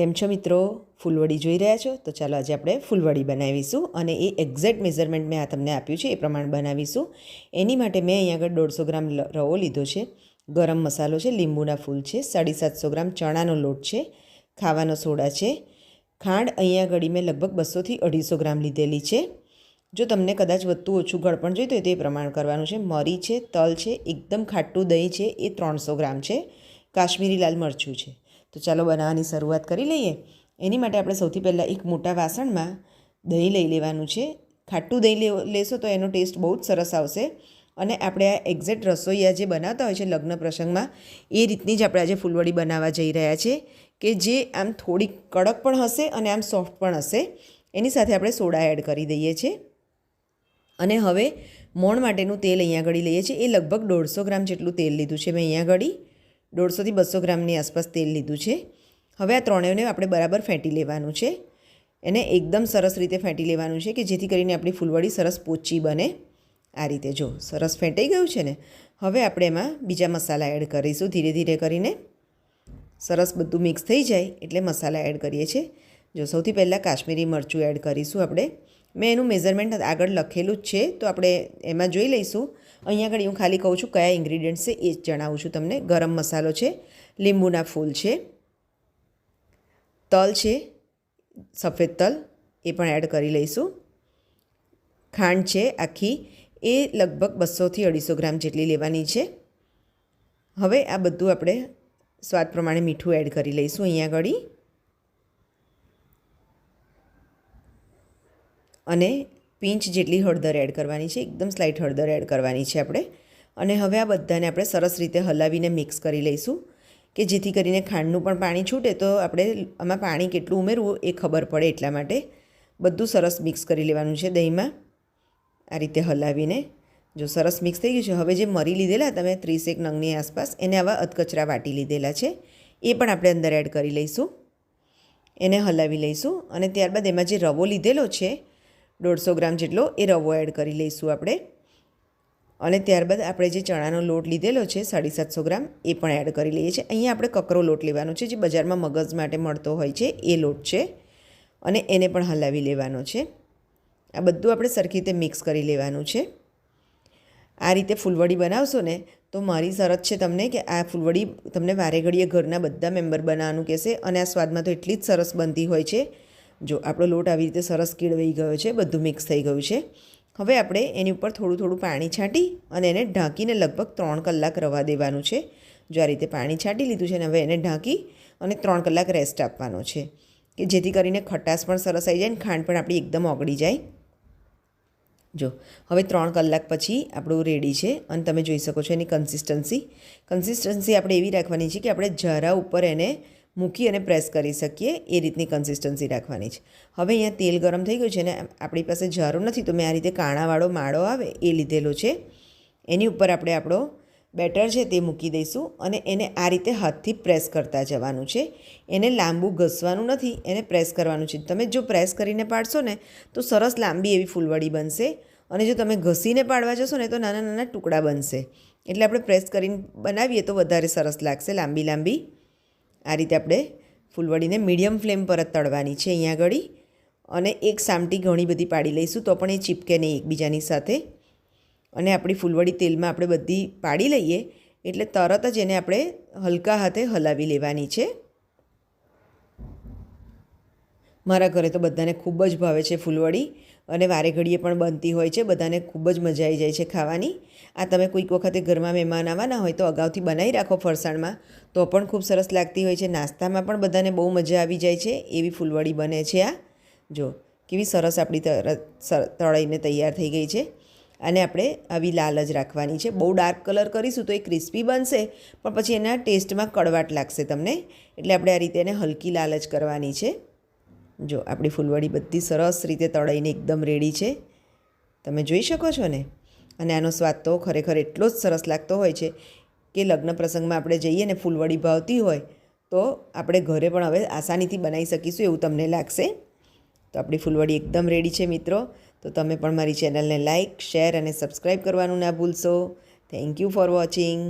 કેમ છો મિત્રો? ફૂલવડી જોઈ રહ્યા છો? તો ચાલો આજે આપણે ફૂલવડી બનાવીશું અને એ એક્ઝેક્ટ મેઝરમેન્ટ મેં આ તમને આપ્યું છે, એ પ્રમાણે બનાવીશું. એની માટે મેં અહીંયા આગળ દોઢસો ગ્રામ રવો લીધો છે. ગરમ મસાલો છે, લીંબુના ફૂલ છે, સાડી સાતસો ગ્રામ ચણાનો લોટ છે, ખાવાનો સોડા છે. ખાંડ અહીંયા આગળ મેં લગભગ બસોથી અઢીસો ગ્રામ લીધેલી છે. જો તમને કદાચ વધતું ઓછું ગળપણ જોઈતું હોય તો એ પ્રમાણ કરવાનું છે. મરી છે, તલ છે, એકદમ ખાટું દહીં છે, એ ત્રણસો ગ્રામ છે. કાશ્મીરી લાલ મરચું છે. તો ચાલો બનાવવાની શરૂઆત કરી લઈએ. એની માટે આપણે સૌથી પહેલાં એક મોટા વાસણમાં દહીં લઈ લેવાનું છે. ખાટું દહીં લેશો તો એનો ટેસ્ટ બહુ જ સરસ આવશે. અને આપણે આ એક્ઝેક્ટ રસોઈયા જે બનાવતા હોય છે લગ્ન પ્રસંગમાં, એ રીતની જ આપણે આજે ફૂલવડી બનાવવા જઈ રહ્યા છે કે જે આમ થોડીક કડક પણ હશે અને આમ સોફ્ટ પણ હશે. એની સાથે આપણે સોડા એડ કરી દઈએ છીએ. અને હવે મોણ માટેનું તેલ અહીંયા આગળ લઈએ છીએ. એ લગભગ દોઢસો ગ્રામ જેટલું તેલ લીધું છે મેં અહીંયા આગળ. દોઢસોથી બસો ગ્રામની આસપાસ તેલ લીધું છે. હવે આ ત્રણેયને આપણે બરાબર ફેંટી લેવાનું છે. એને એકદમ સરસ રીતે ફેંટી લેવાનું છે કે જેથી કરીને આપણી ફૂલવડી સરસ પોચી બને. આ રીતે જો સરસ ફેંટાઈ ગયું છે ને, હવે આપણે એમાં બીજા મસાલા એડ કરીશું ધીરે ધીરે કરીને. સરસ બધું મિક્સ થઈ જાય એટલે મસાલા એડ કરીએ છીએ. જો સૌથી પહેલાં કાશ્મીરી મરચું એડ કરીશું આપણે. મેં એનું મેઝરમેન્ટ આગળ લખેલું જ છે, તો આપણે એમાં જોઈ લઈશું. અહીંયા આગળ હું ખાલી કહું છું કયા ઇન્ગ્રીડિયન્ટ્સ છે, એ જ જણાવું છું તમને. ગરમ મસાલો છે, લીંબુના ફૂલ છે, તલ છે, સફેદ તલ, એ પણ એડ કરી લઈશું. ખાંડ છે આખી, એ લગભગ બસોથી અઢીસો ગ્રામ જેટલી લેવાની છે. હવે આ બધું આપણે સ્વાદ પ્રમાણે મીઠું એડ કરી લઈશું અહીંયા આગળ. અને પિંચ જેટલી હળદર એડ કરવાની છે, એકદમ સ્લાઇટ હળદર એડ કરવાની છે આપણે. અને હવે આ બધાને આપણે સરસ રીતે હલાવીને મિક્સ કરી લઈશું, કે જેથી કરીને ખાંડનું પણ પાણી છૂટે. તો આપણે આમાં પાણી કેટલું ઉમેરવું એ ખબર પડે એટલા માટે બધું સરસ મિક્સ કરી લેવાનું છે દહીંમાં. આ રીતે હલાવીને જો સરસ મિક્સ થઈ ગયું છે, હવે જે મરી લીધેલા, તમે ત્રીસેક નંગની આસપાસ, એને આવા અધકચરા વાટી લીધેલા છે, એ પણ આપણે અંદર એડ કરી લઈશું. એને હલાવી લઈશું અને ત્યારબાદ એમાં જે રવો લીધેલો છે દોઢસો ગ્રામ જેટલો એ રવો એડ કરી લઈશું આપણે. અને ત્યારબાદ આપણે જે ચણાનો લોટ લીધેલો છે, સાડી સાતસો ગ્રામ, એ પણ એડ કરી લઈએ છીએ. અહીંયા આપણે કકરો લોટ લેવાનો છે, જે બજારમાં મગજ માટે મળતો હોય છે, એ લોટ છે. અને એને પણ હલાવી લેવાનો છે. આ બધું આપણે સરખી રીતે મિક્સ કરી લેવાનું છે. આ રીતે ફૂલવડી બનાવશો ને, તો મારી શરત છે તમને કે આ ફૂલવડી તમને વારે ઘડીએ ઘરના બધા મેમ્બર બનાવવાનું કહેશે અને આ સ્વાદમાં તો એટલી જ સરસ બનતી હોય છે. જો આપણો લોટ આવી રીતે સરસ કેળવાઈ ગયો છે, બધું મિક્સ થઈ ગયું છે. હવે આપણે એની ઉપર થોડું થોડું પાણી છાંટી અને એને ઢાંકીને લગભગ ત્રણ કલાક રવા દેવાનું છે. જો આ રીતે પાણી છાંટી લીધું છે ને હવે એને ઢાંકી અને ત્રણ કલાક રેસ્ટ આપવાનો છે. કે જેથી કરીને ખટાશ પણ સરસ આવી જાય ને ખાંડ પણ આપણી એકદમ ઓગળી જાય. જો, હવે ત્રણ કલાક પછી આપણું રેડી છે અને તમે જોઈ શકો છો એની કન્સિસ્ટન્સી કન્સિસ્ટન્સી આપણે એવી રાખવાની છે કે આપણે ઝારા ઉપર એને મૂકી અને પ્રેસ કરી શકીએ એ રીતની કન્સિસ્ટન્સી રાખવાની છે. હવે અહીંયા તેલ ગરમ થઈ ગયું છે ને આપણી પાસે જારો નથી તો મેં આ રીતે કાણાવાળો માળો આવે એ લીધેલો છે. એની ઉપર આપણે આપણો બેટર છે તે મૂકી દઈશું અને એને આ રીતે હાથથી પ્રેસ કરતા જવાનું છે. એને લાંબુ ઘસવાનું નથી, એને પ્રેસ કરવાનું છે. તમે જો પ્રેસ કરીને પાડશો ને તો સરસ લાંબી એવી ફૂલવડી બનશે અને જો તમે ઘસીને પાડવા જશો ને તો નાના નાના ટુકડા બનશે. એટલે આપણે પ્રેસ કરીને બનાવીએ તો વધારે સરસ લાગશે લાંબી લાંબી. આ રીતે આપણે ફૂલવડીને મીડિયમ ફ્લેમ પર જ તળવાની છે અહીંયા આગળ. અને એક સામટી ઘણી બધી પાડી લઈશું, તો પણ એ ચીપકે નહીં એકબીજાની સાથે. અને આપણી ફૂલવડી તેલમાં આપણે બધી પાડી લઈએ, એટલે તરત જ એને આપણે હલકા હાથે હલાવી લેવાની છે. મારા ઘરે તો બધાને ખૂબ જ ભાવે છે ફૂલવડી અને વારે ઘડીએ પણ બનતી હોય છે. બધાને ખૂબ જ મજા આવી જાય છે ખાવાની. આ તમે કોઈક વખતે ઘરમાં મહેમાન આવવાના હોય તો અગાઉથી બનાવી રાખો ફરસાણમાં. તો પણ ખૂબ સરસ લાગતી હોય છે. નાસ્તામાં પણ બધાને બહુ મજા આવી જાય છે. એવી ફૂલવડી બને છે આ. જો, કેવી સરસ આપણી તળાઈને તૈયાર થઈ ગઈ છે. અને આપણે આવી લાલ જ રાખવાની છે. બહુ ડાર્ક કલર કરીશું તો એ ક્રિસ્પી બનશે, પણ પછી એના ટેસ્ટમાં કડવાટ લાગશે તમને. એટલે આપણે આ રીતે એને હલકી લાલ જ કરવાની છે. જો આપણી ફૂલવડી બધી સરસ રીતે તળાઈને એકદમ રેડી છે. તમે જોઈ શકો છો ને? અને આનો સ્વાદ તો ખરેખર એટલો જ સરસ લાગતો હોય છે કે લગ્ન પ્રસંગમાં આપણે જઈએ ને ફૂલવડી ભાવતી હોય, તો આપણે ઘરે પણ હવે આસાનીથી બનાવી શકીશું એવું તમને લાગશે. તો આપણી ફૂલવડી એકદમ રેડી છે મિત્રો. તો તમે પણ મારી ચેનલને લાઇક શેર અને સબસ્ક્રાઈબ કરવાનું ના ભૂલશો. Thank you for watching